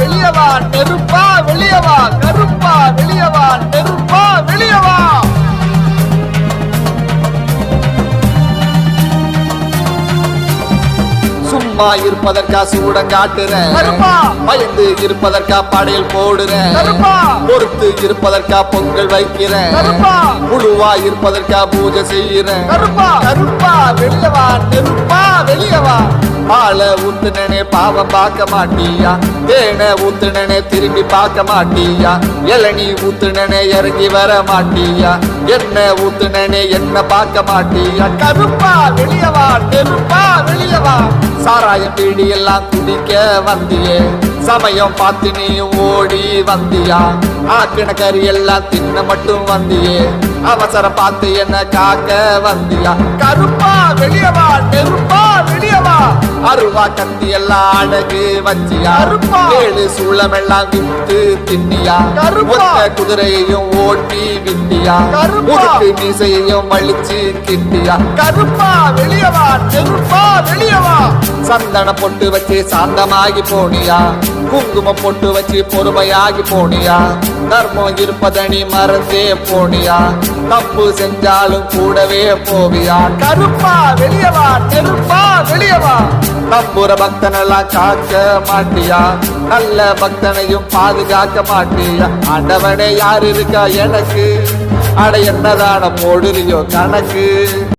வெளியவா நெருப்பா வெளியவா கருப்பா வெளியவா நெருப்பா வெளியவா சும்மா இருப்பதற்கா சூடம் காட்டுறேன். பயந்து இருப்பதற்கா படையல் போடுறேன். பொறுத்து இருப்பதற்கா பொங்கல் வைக்கிறேன். புழுவா இருப்பதற்கா பூஜை செய்யறேன் கருப்பா. வெளியவா பாலை ஊத்துனனே பாவம் பார்க்க மாட்டியா? தேனை ஊத்துனனே திரும்பி பார்க்க மாட்டியா? இளநீ ஊத்துனனே இறங்கி வர மாட்டியா? என்ன ஊத்துனனே என்ன பார்க்க மாட்டியா? கருப்பா வெளியவா நெருப்பா வெளியவா சாராயம் பீடி எல்லாம் குடிக்க வந்தியே. சமயம் பார்த்து நீ ஓடி வந்தியா? ஆக்கின கறி எல்லாம் தின்ன மட்டும் வந்தியே. அவசரம் பார்த்து என்ன காக்க வந்தியா? கருப்பா வெளியவா நெருப்பா அருவா கத்தி எல்லாம் அடகு வச்சியா. ஏழு சூளமெல்லாம் தின்னியா? கருப்பா. ஒத்த குதிரையையும் ஓட்டி விட்டியா. முறுக்கு மீசையையும் வலிச்சு கிட்டியா? கருப்பா. வெளியவா நெருப்பா வெளியவா சந்தன பொட்டு வச்சு சாந்தமாகி போனியா? குங்குமம் பொட்டு வச்சு பொறுமையாகி போனியா? தர்மம் இருப்பதனி மறந்தே போனியா? தப்பு செஞ்சாலும் கூடவே போவியா? கருப்பா. வெளியவா நெருப்பா வெளியவா நம்புற பக்தனெல்லாம் காக்க மாட்டியா? நல்ல பக்தனையும் பாதுகாக்க மாட்டியா? ஆண்டவனே யார் இருக்கா எனக்கு? அட என்னதான போடுறியோ கணக்கு?